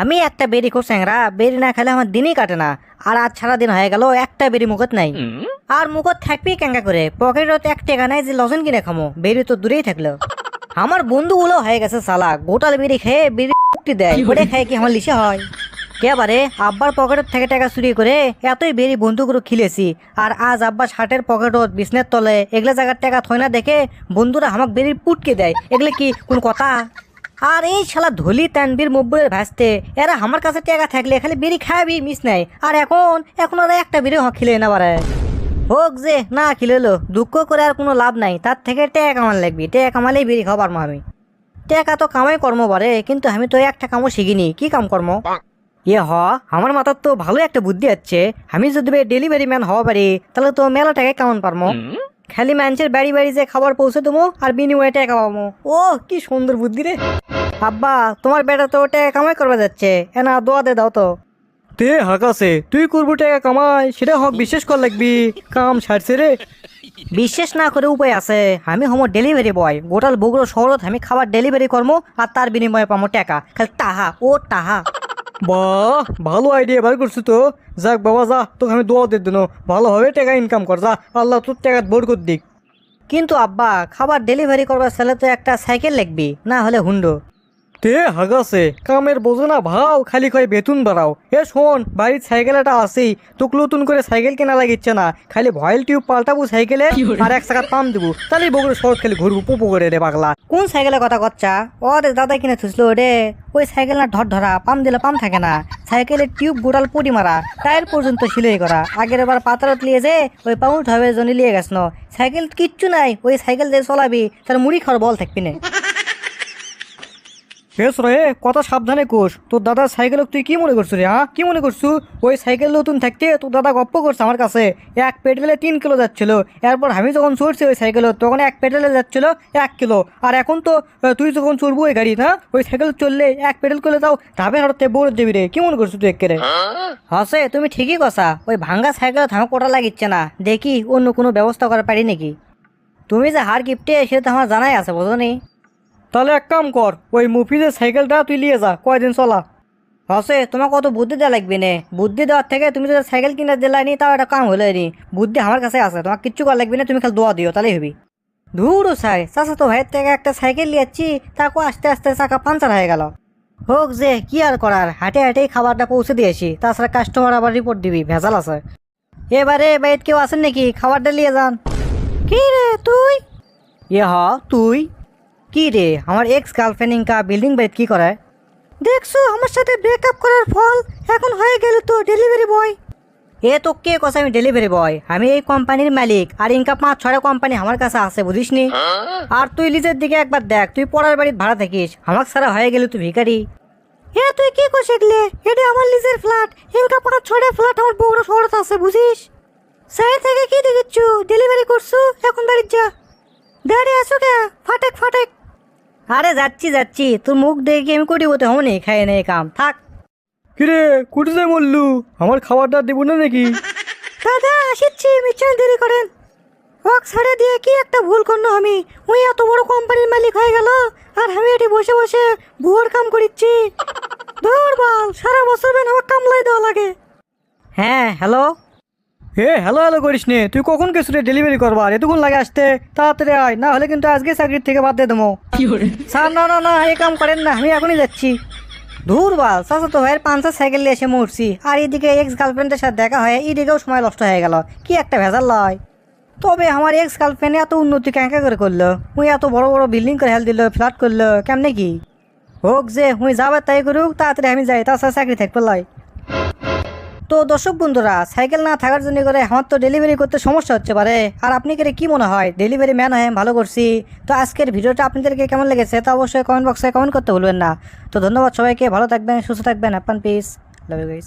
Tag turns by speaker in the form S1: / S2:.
S1: আমি একটা বেরি খুব স্যাংরা বেরি না খেলে আমার দিনই কাটে না। আর আজ সারা দিন হয়ে গেল একটা বেরি মুখত নাই। আর মুখত থাকবি ক্যাঙ্কা করে? পকেটে তো এক টাকা নাই যে লজেন কিনে খামো। বেরি তো দূরেই থাকল। আমার বন্ধুগুলো হয়ে গেছে সালা। গোটাল বেরি খেয়ে বেরি দেয়। ওটা খেয়ে কি আমার লিসে হয়। কেবারে আব্বার পকেটের থেকে টাকা চুরি করে এতই বেরি বন্ধুগুলো খিলেছি। আর আজ আব্বা শার্টের পকেটত বিছনের তলে এগুলা জায়গার টাকা থয় না দেখে বন্ধুরা আমাক বেরির পুটকে দেয়। এগুলো কি কোন কথা? আর এই শালা ধলি তানবির মব্বুরের ভাসতে, এরা আমার কাছে টাকা থাকলে খালি বেরি খাবি মিস নাই। আর এখন এখন ওরা একটা বেরি খিলে না পারে। হোক যে, না খিলেলো, দুঃখ করে আর কোনো লাভ নাই। তার থেকে টেকা কামান লাগবি, টেকা কামালেই বেরি খাবার মা আমি। টেকা তো কামাই কর্ম বারে কিন্তু আমি তো একটা কামও শিখিনি। কি কাম কর্ম? ইয়ে হ, আমার মাথার তো ভালো একটা বুদ্ধি আছে। আমি যদি ডেলিভারি ম্যান হওয়া পারি, তাহলে তো মেলা টাকায় কেমন পারমো? খালি মানুষের বাড়ি বাড়ি যে খাবার পৌঁছে দেবো আর বিনিময়ে টাকা পাবো। ও কি সুন্দর বুদ্ধি রে। আব্বা তোমার বেটা তো টাকা কামাই করবে যাচ্ছে। এনা দোয়া দে দাও তো।
S2: তে হাকাছে তুই করব টাকা কামাই সেটা হক বিশ্বাস কর লাগবি। কাম ছাড়ছে রে।
S1: বিশ্বাস না করে উপায় আছে। আমি হমো ডেলিভারি বয় গোটাল বগুড়ো শহরত আমি খাবার ডেলিভারি করব আর তার বিনিময়ে পাবো টাকা। খালি তাহা ও টাহা।
S2: বাহ ভালো আইডিয়া বার করছি তো। যাক বাবা, যা, তোকে আমি দোয়া দিয়ে দিন। ভালোভাবে টাকা ইনকাম কর, যা। আল্লাহ তোর টাকা বোর কর দিক।
S1: কিন্তু আব্বা, খাবার ডেলিভারি করবার ছেলে তো একটা সাইকেল লাগবি, না হলে হুন্ডো।
S2: তে হাগাছে কামের বোঝো না ভাও খালি কয় বেতন বাড়াও। এ শোন বাড়ির সাইকেল একটা আছেই তোকে নতুন করে সাইকেল কেনা লাগিচ্ছে না। খালি ভয়েল টিউব পাল্টাবো সাইকেলে আর এক টাকা পাম দেবো। তাহলে বগুড়ো শহর খালি ঘুরবো পুপো করে রে পাগলা।
S1: কোন সাইকেলের কথা কচ্ছা? ও রে দাদা কিনে থুসলো রে। ওই সাইকেল না ধর ধরা পাম দিলে পাম থাকে না। সাইকেলের টিউব গোটাল পুটি মারা। টায়ার পর্যন্ত সিলাই করা। আগের বার পাতারত লিয়ে যে ওই পাউন্ড হবে জনি লিয়ে গেছ সাইকেল কিচ্ছু নাই ওই সাইকেল দিয়ে চলাবি তার মুড়ি খাওয়ার বল থাকবি না।
S2: বেশ রে কথা সাবধানে কোষ তোর দাদার সাইকেল তুই কি মনে করছ রে হ্যাঁ? কি মনে করছু ওই সাইকেল নতুন থাকতে তোর দাদা গপ্প করছে আমার কাছে। এক পেট্রোলে তিন কিলো যাচ্ছিল। এরপর আমি যখন চড়ছি ওই সাইকেল তখন এক পেট্রোলে যাচ্ছিল এক কিলো। আর এখন তো তুই যখন চড়বো ওই গাড়ি না ওই সাইকেল চললে এক পেট্রোল করলে তাও ধাপে হারতে বোর দেবি রে। কি মনে করছ তুই একেরে
S1: হসে তুমি ঠিকই কথা। ওই ভাঙ্গা সাইকেল থামা কোটা লাগিচ্ছে না। দেখি অন্য কোনো ব্যবস্থা করা পারি নাকি? তুমি যে হার গিফটে সেটা তো আমার জানাই আছে বোঝো নি
S2: তাহলে এক কাম কর, ওই মুফিজের সাইকেলটা তুই নিয়ে যা, কয়দিন চলা।
S1: হসে, তোমার কত বুদ্ধি দেওয়া লাগবে নে। বুদ্ধি দেওয়ার থেকে তুমি যদি সাইকেল কিনে দিলাই নি, তাও একটা কাম হলে নি। বুদ্ধি আমার কাছে আছে, তোমার কিচ্ছু করা লাগবে না, তুমি খালি দোয়া দিও, তাহলেই হবি। ধুরো সাই চাষা তো ভাইয়ের থেকে একটা সাইকেল নিয়েছি, তাকে আস্তে আস্তে চাকা পাঞ্চার হয়ে গেল। হোক যে, কি আর করার, হাটে হাটেই খাবারটা পৌঁছে দিয়েছি, তাছাড়া কাস্টমার আবার রিপোর্ট দিবি, ভেজাল আছে। এবারে বাইত কেউ আছেন নাকি? খাবারটা নিয়ে যান। কি রে, তুই? এ হ তুই? কি রে? আমার এক্স গার্লফ্রেন্ড ইনকা বিল্ডিং বাইত কি করে দেখছ, আমার সাথে ব্রেকআপ করার ফল এখন হয়ে গেল তো ডেলিভারি বয় এ তো কে কথা আমি ডেলিভারি বয় আমি এই কোম্পানির মালিক, আর ইনকা পাঁচ ছয়টা কোম্পানি আমার কাছে আছে বুঝিসনি আর তুই লিজের দিকে একবার দেখ, তুই পড়ার বাড়ির ভাড়া থাকিস আমার সারা হয়ে গেল তুই ভিখারি। এ, তুই কি করে শিখলে এটা আমার লিজের ফ্ল্যাট ইনকা পাঁচ ছয়টা ফ্ল্যাট আমার বড় শহরত আছে, বুঝিস? সাইড থেকে কি দেখিচ্ছ ডেলিভারি করছ? এখন বাড়ির যা। দাঁড়িয়ে আছো কে? ফাটেক ফাটেক। আরে যাচ্ছি যাচ্ছি। তোর মুখ দেখে আমি কোটি হতে হমনি খাই নেই কাম। থাক।
S2: কিরে কুটি যাই মল্লু আমার খাবারটা দেবো না নাকি?
S1: দাদা আসিচ্ছি। মিচ্ছান দেরি করেন। ওয়াক ছাড়ে দিয়ে কি একটা ভুল করল আমি? ওই এত বড় কোম্পানির মালিক হয়ে গেল আর আমি এটি বসে বসে ভুয়োর কাম করিচ্ছি। ধর বল সারা বছর বেন আমার কামলাই দেওয়া লাগে। হ্যাঁ হ্যালো?
S2: হে হ্যালো হ্যালো করিস নে তুই কখন রে ডেলিভারি করবার? এতক্ষণ লাগে আসতে। তাড়াতাড়ি আয় না হলে কিন্তু আজকে চাকরির থেকে বাদ দিয়ে দেবো। স্যার না না না এই কাম করেন না আমি এখনই যাচ্ছি। ধুর বাল চাচা তো ভাইয়ের পাঞ্চার সাইকেল নিয়ে এসে মরছি। আর এদিকে এক্স গার্লফ্রেন্ডের সাথে দেখা হয় এদিকেও সময় নষ্ট হয়ে গেল। কি একটা ভেজাল লয়। তবে আমার এক্স গার্লফ্রেন্ড এত উন্নতি ক্যাঙ্কা করে করল। উই এত বড় বড় বিল্ডিং করে হেল দিল ফ্ল্যাট করল কেমনে কি? হোক যে হুই যাবে তাই করুক তাড়াতাড়ি আমি যাই তাছাড়া চাকরি থাকবে লয়। তো দর্শক বন্ধুরা, সাইকেল না থাকার জন্য করে আমার তো ডেলিভারি করতে সমস্যা হচ্ছে পারে। আর আপনি করে কি মনে হয়? ডেলিভারি ম্যান হয়ে, ভালো করছি। তো আজকের ভিডিওটা আপনাদেরকে কেমন লেগেছে তা অবশ্যই কমেন্ট বক্সে কমেন্ট করতে ভুলবেন না। তো ধন্যবাদ সবাইকে, ভালো থাকবেন, সুস্থ থাকবেন হ্যাপান পিস লাভ ইউ গাইস